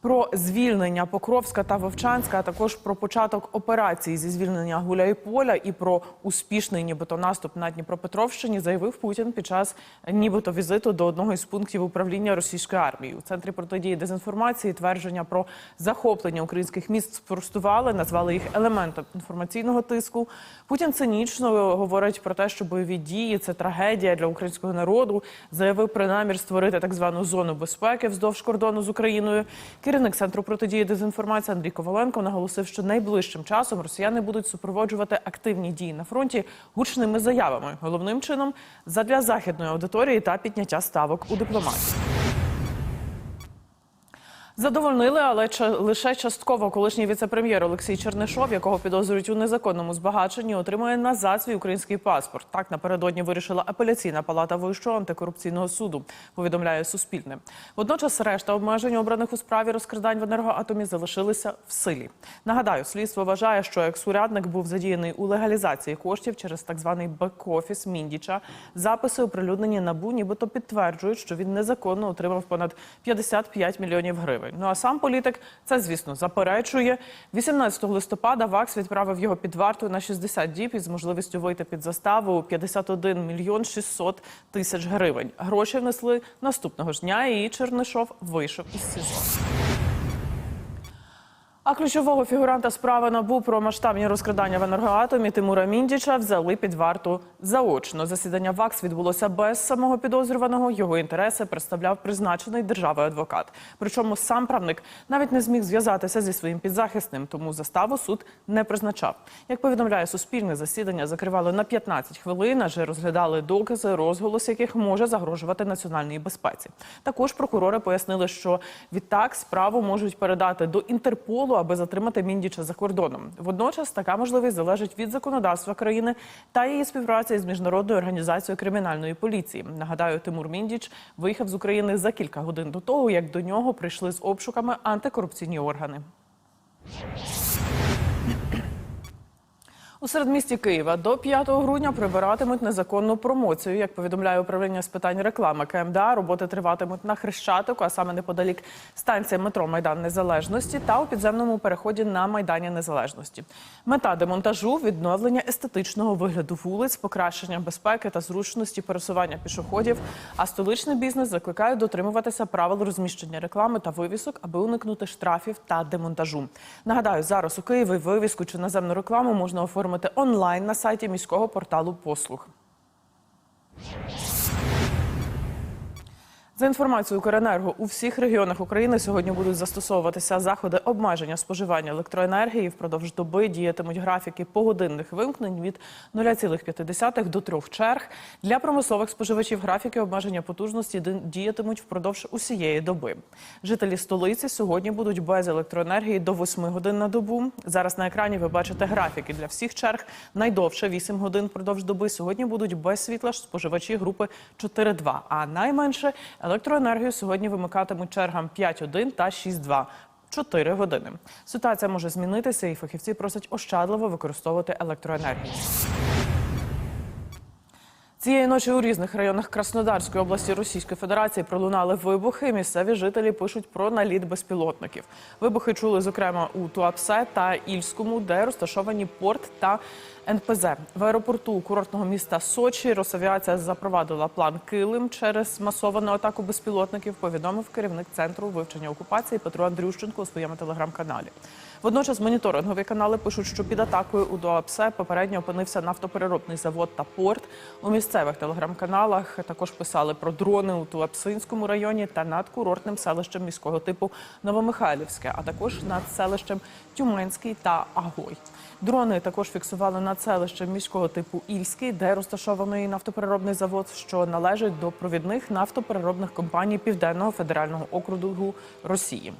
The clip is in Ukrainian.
Про звільнення Покровська та Вовчанська, а також про початок операції зі звільнення Гуляйполя і про успішний нібито наступ на Дніпропетровщині заявив Путін під час нібито візиту до одного із пунктів управління російської армії. У центрі протидії дезінформації твердження про захоплення українських міст спростували, назвали їх елементом інформаційного тиску. Путін цинічно говорить про те, що бойові дії це трагедія для українського народу. Заявив про намір створити так звану зону безпеки вздовж кордону з Україною. Керівник центру протидії дезінформації Андрій Коваленко наголосив, що найближчим часом росіяни будуть супроводжувати активні дії на фронті гучними заявами, головним чином задля західної аудиторії та підняття ставок у дипломатії. Задовольнили, але лише частково колишній віце-прем'єр Олексій Чернишов, якого підозрюють у незаконному збагаченні, отримує назад свій український паспорт. Так напередодні вирішила апеляційна палата Вищого антикорупційного суду. Повідомляє Суспільне. Водночас решта обмежень, обраних у справі розкрадань в енергоатомі, залишилися в силі. Нагадаю, слідство вважає, що екс-урядник був задіяний у легалізації коштів через так званий бек-офіс Міндіча. Записи оприлюднені набу, нібито підтверджують, що він незаконно отримав понад 55 мільйонів гривень. Ну а сам політик це, звісно, заперечує. 18 листопада ВАКС відправив його під варту на 60 діб із можливістю вийти під заставу 51 мільйон 600 тисяч гривень. Гроші внесли наступного ж дня, і Чернишов вийшов із СІЗО. А ключового фігуранта справи НАБУ про масштабні розкрадання в енергоатомі Тимура Міндіча взяли під варту заочно. Засідання ВАКС відбулося без самого підозрюваного. Його інтереси представляв призначений державою адвокат. Причому сам правник навіть не зміг зв'язатися зі своїм підзахисним, тому заставу суд не призначав. Як повідомляє Суспільне, засідання закривали на 15 хвилин, адже розглядали докази, розголос яких може загрожувати національній безпеці. Також прокурори пояснили, що відтак справу можуть передати до Інтерполу, аби затримати Міндіча за кордоном. Водночас така можливість залежить від законодавства країни та її співпраці з міжнародною організацією кримінальної поліції. Нагадаю, Тимур Міндіч виїхав з України за кілька годин до того, як до нього прийшли з обшуками антикорупційні органи. У середмісті Києва до 5 грудня прибиратимуть незаконну промоцію. Як повідомляє управління з питань реклами КМДА, роботи триватимуть на Хрещатику, а саме неподалік станції метро Майдан Незалежності та у підземному переході на Майдані Незалежності. Мета демонтажу відновлення естетичного вигляду вулиць, покращення безпеки та зручності пересування пішоходів. А столичний бізнес закликає дотримуватися правил розміщення реклами та вивісок, аби уникнути штрафів та демонтажу. Нагадаю, зараз у Києві вивіску чи наземну рекламу можна оформити онлайн на сайті міського порталу послуг. За інформацією Укренерго, у всіх регіонах України сьогодні будуть застосовуватися заходи обмеження споживання електроенергії. Впродовж доби діятимуть графіки погодинних вимкнень від 0,5 до 3 черг. Для промислових споживачів графіки обмеження потужності діятимуть впродовж усієї доби. Жителі столиці сьогодні будуть без електроенергії до 8 годин на добу. Зараз на екрані ви бачите графіки для всіх черг. Найдовше 8 годин впродовж доби. Сьогодні будуть без світла споживачі групи 4.2, а найменше електроенергію сьогодні вимикатимуть чергам 5.1 та 6.2. 4 години. Ситуація може змінитися, і фахівці просять ощадливо використовувати електроенергію. Цієї ночі у різних районах Краснодарської області Російської Федерації пролунали вибухи. Місцеві жителі пишуть про наліт безпілотників. Вибухи чули зокрема у Туапсе та Ільському, де розташовані порт та НПЗ. В аеропорту курортного міста Сочі Росавіація запровадила план Килим через масовану атаку безпілотників. Повідомив керівник центру вивчення окупації Петро Андрющенко у своєму телеграм-каналі. Водночас моніторингові канали пишуть, що під атакою у Дуапсе попередньо опинився нафтопереробний завод та порт. У місцевих телеграм-каналах також писали про дрони у Туапсинському районі та над курортним селищем міського типу Новомихайлівське, а також над селищем Тюменський та Агой. Дрони також фіксували над селищем міського типу Ільський, де розташований нафтопереробний завод, що належить до провідних нафтопереробних компаній Південного федерального округу Росії.